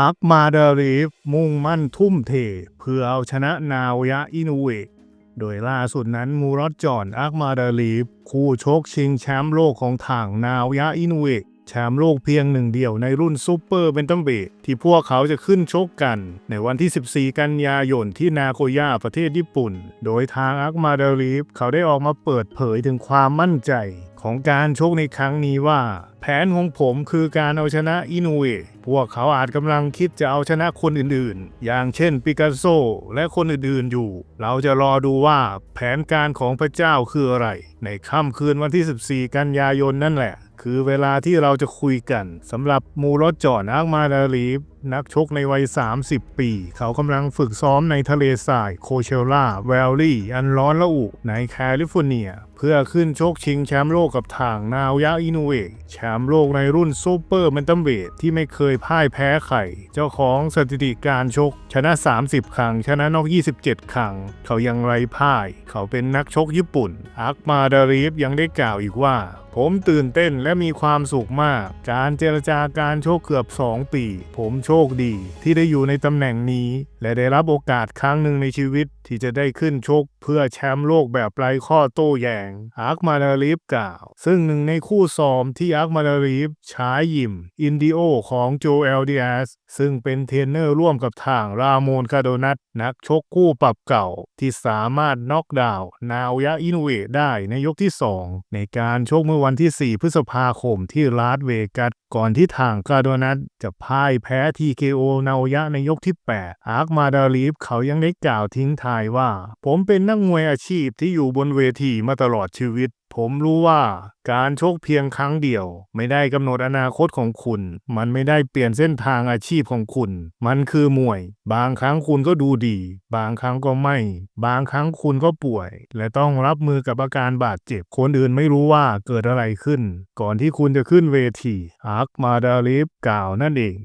อักมาดารีฟมุ่งมั่นทุ่มเท เพื่อเอาชนะนาว ยะ อินูเวะโดยล่าสุดนั้นมูรอดจอนอักมาดารีฟคู่ชกชิงแชมป์โลกของทางนาว ยะ อินูเวะแชมป์โลกเพียงหนึ่งเดียวในรุ่นซูเปอร์เบนตัมเบทที่พวกเขาจะขึ้นชกกัน ในวันที่ 14 กันยายนที่นาโกย่าประเทศญี่ปุ่น โดยทางอักมาดารีฟเขาได้ออกมาเปิดเผยถึงความมั่นใจ ของการชกในครั้งนี้ว่า แผนของผมคือการเอาชนะอินูเอพวกเขาอาจกำลังคิดจะเอาชนะคนอื่นๆ อย่างเช่นปิกัสโซและคนอื่นๆอยู่ เราจะรอดูว่าแผนการของพระเจ้าคืออะไร ในค่ำคืนวันที่ 14 กันยายนนั่นแหละ คือเวลาที่เราจะคุยกันสำหรับมูรอดจอนอักมาดาลีฟ นักชกในวัย 30 ปี เขากำลังฝึกซ้อมในทะเลทรายโคเชล่าแวลลี่ อันร้อนระอุ ในแคลิฟอร์เนีย เพื่อขึ้นชกชิงแชมป์โลกกับทางนาวยะอินูเอะแชมป์โลกในรุ่นซูเปอร์แมนตัมเวทที่ไม่เคยพ่ายแพ้ใครเจ้าของสถิติการชก ชนะ 30 ครั้ง ชนะนอก 27 ครั้ง เขายังไร้พ่าย เขาเป็นนักชกญี่ปุ่น อักมาดารีฟยังได้กล่าวอีกว่าผมตื่นเต้นและมีความสุขมาก การเจรจาการชคเกือบ 2 ปี ผมชคดีที่ได้อยู่ในตำแหน่งนี้ และได้รับโอกาสครั้งหนึ่งในชีวิตที่จะได้ขึ้นชก เพื่อแชมป์โลกแบบไร้ข้อโต้แย้งอาร์คมาดารีฟกล่าว ซึ่งหนึ่งในคู่ซ้อมที่อาร์คมาดารีฟใช้ยิม อินดิโอของโจเอลดีสซึ่งเป็นเทรนเนอร์ร่วมกับทางราโมนคาโดนัตนักชกคู่ปรับเก่าที่สามารถน็อกดาวน์นาว ยะอินเวได้ในยกที่ 2 ในการชกเมื่อวันที่ 4 พฤษภาคมที่ลาสเวกัสก่อนที่ทางคาโดนัตจะพ่ายแพ้ TKO นาวยะในยกที่ 8 อาร์คมาดาลีฟเขายังได้กล่าวทิ้งทายว่า ผมเป็นนักมวยอาชีพที่อยู่บนเวทีมาตลอดชีวิต ผมรู้ว่าการชกเพียงครั้งเดียว ไม่ได้กำหนดอนาคตของคุณ มันไม่ได้เปลี่ยนเส้นทางอาชีพของคุณ มันคือมวย บางครั้งคุณก็ดูดี บางครั้งก็ไม่ บางครั้งคุณก็ป่วย และต้องรับมือกับอาการบาดเจ็บ คนอื่นไม่รู้ว่าเกิดอะไรขึ้น ก่อนที่คุณจะขึ้นเวทีอาร์คมาดาลิฟกล่าวนั่นเอง